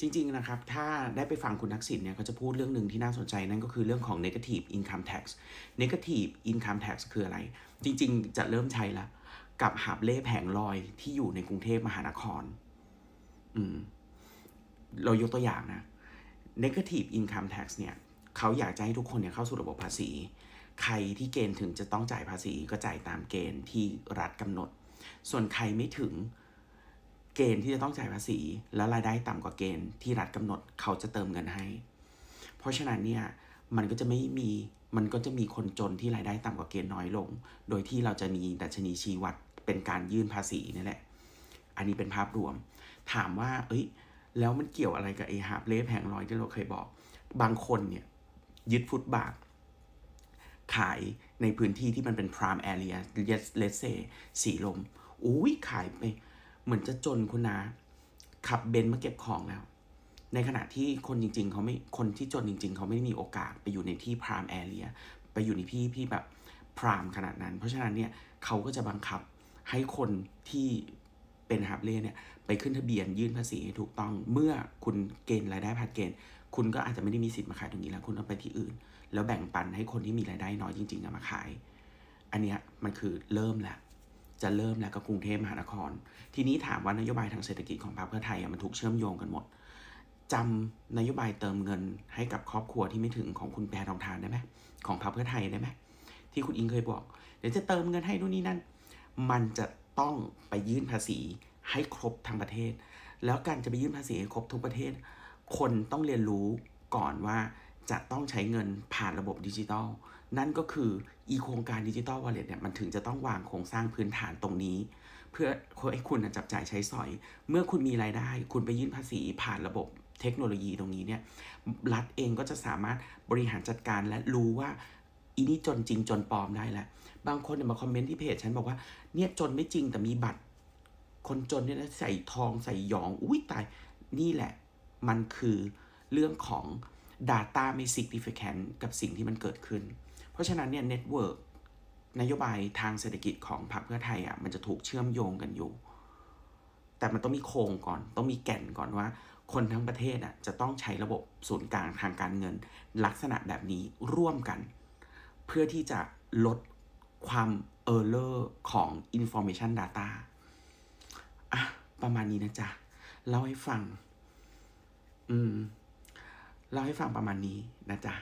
จริง ๆ นะครับ ถ้าได้ไปฟังคุณทักษิณเนี่ยก็จะพูดเรื่องหนึ่งที่น่าสนใจนั่นก็คือเรื่องของ negative income tax negative income tax คืออะไร จริง ๆ จะเริ่มใช้ละกับหาบเล่แผงลอยที่อยู่ในกรุงเทพมหานคร อืม เรายกตัวอย่างนะ negative income tax เนี่ยเขาอยากจะให้ทุกคนเนี่ยเข้าสู่ระบบภาษี ใครที่เกณฑ์ถึงจะต้องจ่ายภาษีก็จ่ายตามเกณฑ์ที่รัฐกำหนด ส่วนใครไม่ถึง เกณฑ์ที่จะต้องจ่ายภาษี แล้วรายได้ต่ำกว่าเกณฑ์ที่รัฐกำหนดเขาจะเติมเงินให้ เพราะฉะนั้นเนี่ยมันก็จะไม่มีมันก็จะมีคนจนที่รายได้ต่ำกว่าเกณฑ์น้อยลง โดยที่เราจะมีดัชนีชี้วัดเป็นการยื่นภาษีนี่แหละ อันนี้เป็นภาพรวม ถามว่า เอ้ย แล้วมันเกี่ยวอะไรกับไอ้หาบเล่แผงลอยที่เราเคยบอก บางคนเนี่ยยึดฟุตบาท ขายในพื้นที่ที่มันเป็น prime area let's say สีลม อุ้ยขายไป เหมือนจะจนคุณนาขับเบนซ์มาเก็บของแล้ว ในขณะที่คนจริง ๆ เขาไม่คนที่จนจริง ๆ เขาไม่มีโอกาสไปอยู่ในที่ prime area ไปอยู่ในที่ที่แบบ prime ขนาดนั้น เพราะฉะนั้นเนี่ยเขาก็จะบังคับให้คนที่เป็นฮับเล่เนี่ยไปขึ้นทะเบียนยื่นภาษีให้ถูกต้องเมื่อคุณเกณฑ์รายได้ผ่านเกณฑ์ คุณก็อาจจะไม่ได้มีสิทธิ์มาขายตรงนี้แล้ว คุณต้องไปที่อื่น แล้วแบ่งปันให้คนที่มีรายได้น้อยจริงๆมาขาย อันนี้มันคือเริ่มแล้ว จะเริ่มแล้วกับกรุงเทพมหานคร ทีนี้ถามว่านโยบายทางเศรษฐกิจของพรรคเพื่อไทยมันถูกเชื่อมโยงกันหมดจำนโยบายเติมเงินให้กับครอบครัวที่ไม่ถึงของคุณแพรทองทานได้ไหมของพรรคเพื่อไทยได้ไหมที่คุณอิงเคยบอก เดี๋ยวจะเติมเงินให้นู่นนี่นั่น มันจะต้องไปยื่นภาษีให้ครบทั้งประเทศ แล้วการจะไปยื่นภาษีให้ครบทุกประเทศ คนต้องเรียนรู้ก่อนว่า จะต้องใช้เงินผ่านระบบดิจิทัล นั่นก็คืออีโครงการดิจิทัลวอลเล็ตเนี่ยมันถึงจะต้องวางโครงสร้างพื้นฐานตรงนี้ เพื่อให้คุณจับจ่ายใช้สอย เมื่อคุณมีรายได้ คุณไปยื่นภาษีผ่านระบบเทคโนโลยีตรงนี้เนี่ยรัฐเองก็จะสามารถบริหารจัดการและรู้ว่าอีนี่จนจริงจนปลอมได้แล้วบางคนเนี่ยมาคอมเมนต์ที่เพจฉันบอกว่าเนี่ยจนไม่จริงแต่มีบัตร คนจนเนี่ยนะใส่ทองใส่หยองอุ้ยตายนี่แหละ มันคือเรื่องของ Data ไม่ significant กับสิ่งที่มันเกิดขึ้น เพราะฉะนั้นเนี่ยเน็ตเวิร์กนโยบายทางเศรษฐกิจของพรรคเพื่อไทยอะมันจะถูกเชื่อมโยงกันอยู่ แต่มันต้องมีโครงก่อน ต้องมีแก่นก่อนว่า คนทั้งประเทศอะจะต้องใช้ระบบศูนย์กลางทางการเงิน ลักษณะแบบนี้ร่วมกัน เพื่อที่จะลดความ error ของ information data อะ ประมาณนี้นะจ๊ะ เล่าให้ฟัง อืม เล่าให้ฟังประมาณนี้นะจ๊ะ